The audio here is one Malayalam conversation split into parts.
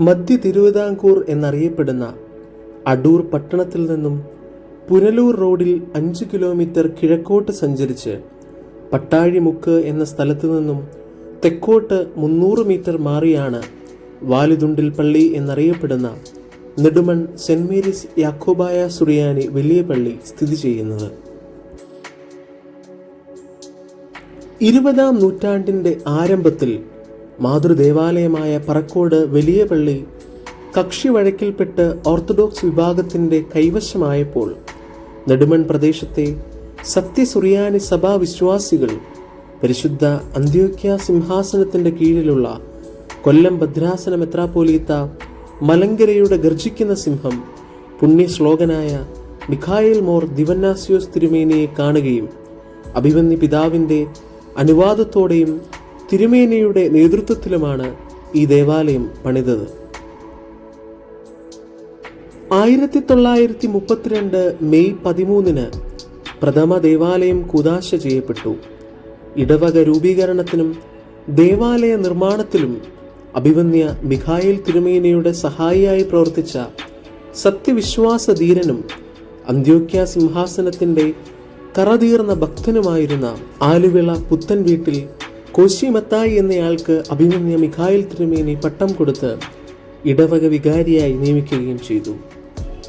മധ്യ തിരുവിതാംകൂർ എന്നറിയപ്പെടുന്ന അടൂർ പട്ടണത്തിൽ നിന്നും പുനലൂർ റോഡിൽ അഞ്ച് കിലോമീറ്റർ കിഴക്കോട്ട് സഞ്ചരിച്ച് പട്ടാഴിമുക്ക് എന്ന സ്ഥലത്തു നിന്നും തെക്കോട്ട് മുന്നൂറ് മീറ്റർ മാറിയാണ് വാലിതുണ്ടിൽ പള്ളി എന്നറിയപ്പെടുന്ന നെടുമൺ സെന്റ് മേരീസ് യാക്കോബായ സുറിയാനി വലിയ പള്ളി സ്ഥിതി ചെയ്യുന്നത്. ഇരുപതാം നൂറ്റാണ്ടിന്റെ ആരംഭത്തിൽ മാതൃദേവാലയമായ പറക്കോട് വലിയ പള്ളി കക്ഷി വഴക്കിൽപ്പെട്ട് ഓർത്തഡോക്സ് വിഭാഗത്തിന്റെ കൈവശമായപ്പോൾ നെടുമൺ പ്രദേശത്തെ സത്യസുറിയാനി സഭാ വിശ്വാസികൾ പരിശുദ്ധ അന്ത്യോക്യ സിംഹാസനത്തിന്റെ കീഴിലുള്ള കൊല്ലം ഭദ്രാസന മെത്രാപോലീത്ത മലങ്കരയുടെ ഗർജിക്കുന്ന സിംഹം പുണ്യശ്ലോകനായ മിഖായേൽ മോർ ദിവന്നാസിയോസ് തിരുമേനിയെ കാണുകയും അഭിമന്യ പിതാവിന്റെ അനുവാദത്തോടെയും തിരുമേനിയുടെ നേതൃത്വത്തിലുമാണ് ഈ ദേവാലയം പണിതത്. ആയിരത്തി തൊള്ളായിരത്തി മുപ്പത്തിരണ്ട് മെയ് പതിമൂന്നിന് പ്രഥമ ദേവാലയം കുദാശ ചെയ്യപ്പെട്ടു. ഇടവക രൂപീകരണത്തിനും ദേവാലയ നിർമ്മാണത്തിലും അഭിമന്യ മിഖായേൽ തിരുമേനയുടെ സഹായിയായി പ്രവർത്തിച്ച സത്യവിശ്വാസ ധീരനും അന്ത്യോക്യ സിംഹാസനത്തിന്റെ കറതീർന്ന ഭക്തനുമായിരുന്ന ആലുവിള പുത്തൻ വീട്ടിൽ കോശി മത്തായി എന്നയാൾക്ക് അഭിമന്യ മിഖായിൽ തിരുമേനി പട്ടം കൊടുത്ത് ഇടവക വികാരിയായി നിയമിക്കുകയും ചെയ്തു.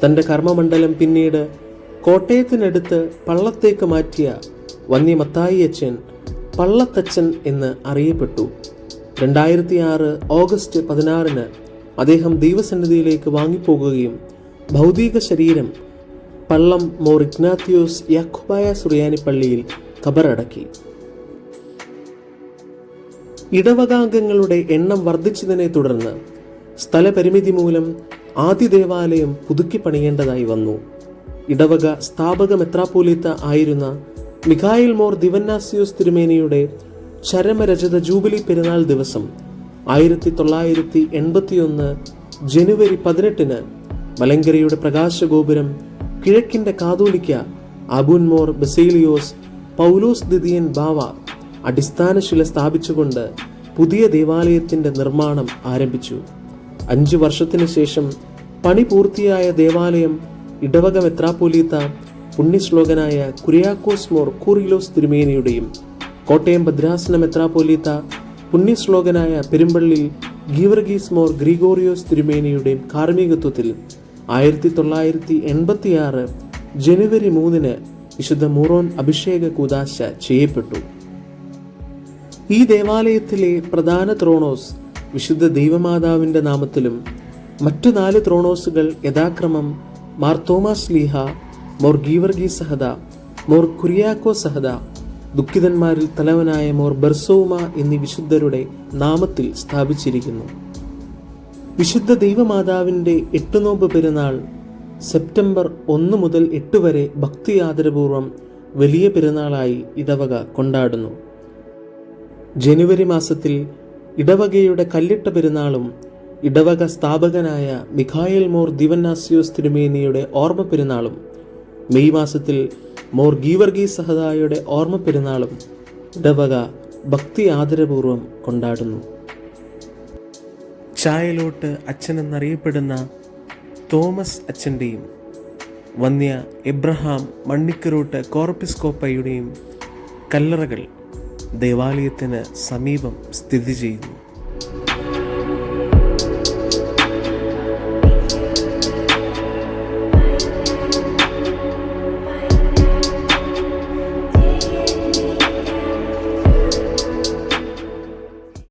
തന്റെ കർമ്മമണ്ഡലം പിന്നീട് കോട്ടയത്തിനടുത്ത് പള്ളത്തേക്ക് മാറ്റിയ വന്യ മത്തായി അച്ഛൻ പള്ളത്തച്ഛൻ എന്ന് അറിയപ്പെട്ടു. രണ്ടായിരത്തി ആറ് ഓഗസ്റ്റ് പതിനാറിന് അദ്ദേഹം ദൈവസന്നിധിയിലേക്ക് വാങ്ങിപ്പോകുകയും ഭൗതിക ശരീരം പള്ളം മോർ ഇഗ്നാത്തിയോസ് യാക്കോബായ സുറിയാനി പള്ളിയിൽ കബറടക്കി ഇടവകാംഗങ്ങളുടെ എണ്ണം വർദ്ധിച്ചതിനെ തുടർന്ന് സ്ഥലപരിമിതി മൂലം ആദ്യ ദേവാലയം പുതുക്കി പണിയേണ്ടതായി വന്നു. ഇടവക സ്ഥാപക മെത്രാപ്പോലീത്ത ആയിരുന്ന മിഖായിൽ മോർ ദിവന്നാസിയോസ് തിരുമേനിയുടെ ചരമരചത ജൂബിലി പെരുന്നാൾ ദിവസം ആയിരത്തി തൊള്ളായിരത്തി എൺപത്തിയൊന്ന് ജനുവരി പതിനെട്ടിന് മലങ്കരയുടെ പ്രകാശഗോപുരം കിഴക്കിന്റെ കാതോലിക്ക അബുൻമോർ ബസേലിയോസ് പൗലോസ് ദിദിയൻ ബാവ അടിസ്ഥാനശില സ്ഥാപിച്ചുകൊണ്ട് പുതിയ ദേവാലയത്തിന്റെ നിർമ്മാണം ആരംഭിച്ചു. അഞ്ചു വർഷത്തിനു ശേഷം പണി പൂർത്തിയായ ദേവാലയം ഇടവക മെത്രാപ്പൊലീത്ത പുണ്യശ്ലോകനായ കുര്യാക്കോസ് മോർ കൂറിലോസ് തിരുമേനിയുടെയും കോട്ടയം ഭദ്രാസന മെത്രാപ്പൊലീത്ത പുണ്യശ്ലോകനായ പെരുമ്പള്ളിൽ ഗീവർഗീസ് മോർ ഗ്രിഗോറിയോസ് തിരുമേനിയുടെയും കാർമ്മികത്വത്തിൽ ആയിരത്തി തൊള്ളായിരത്തി എൺപത്തിയാറ് ജനുവരി മൂന്നിന് വിശുദ്ധ മൂറോൻ അഭിഷേക കൂതാശ ചെയ്യപ്പെട്ടു. ഈ ദേവാലയത്തിലെ പ്രധാന ത്രോണോസ് വിശുദ്ധ ദൈവമാതാവിന്റെ നാമത്തിലും മറ്റു നാല് ത്രോണോസുകൾ യഥാക്രമം മാർ തോമസ് ലീഹ മോർ ഗീവർഗി സഹദ മോർ കുര്യാക്കോ സഹദ ദുഃഖിതന്മാരിൽ തലവനായ മോർ ബർസോമ എന്നീ വിശുദ്ധരുടെ നാമത്തിൽ സ്ഥാപിച്ചിരിക്കുന്നു. വിശുദ്ധ ദൈവമാതാവിന്റെ എട്ടുനോമ്പ് പെരുന്നാൾ സെപ്റ്റംബർ ഒന്ന് മുതൽ എട്ട് വരെ ഭക്തി ആദരപൂർവം വലിയ പെരുന്നാളായി ഇടവക കൊണ്ടാടുന്നു. ജനുവരി മാസത്തിൽ ഇടവകയുടെ കല്ലിട്ട പെരുന്നാളും ഇടവക സ്ഥാപകനായ മിഖായൽ മോർ ദിവന്നാസിയോസ് തിരുമേനിയുടെ ഓർമ്മ പെരുന്നാളും മെയ് മാസത്തിൽ മോർ ഗീവർഗി സഹദായുടെ ഓർമ്മ പെരുന്നാളും ഇടവക ഭക്തി ആദരപൂർവം കൊണ്ടാടുന്നു. ചായലോട്ട് അച്ഛൻ എന്നറിയപ്പെടുന്ന തോമസ് അച്ഛന്റെയും വന്യ എബ്രഹാം മണ്ണിക്കരോട്ട് കോർപ്പിസ്കോപ്പയുടെയും കല്ലറകൾ ദേവാലയത്തിന് സമീപം സ്ഥിതി ചെയ്യുന്നു.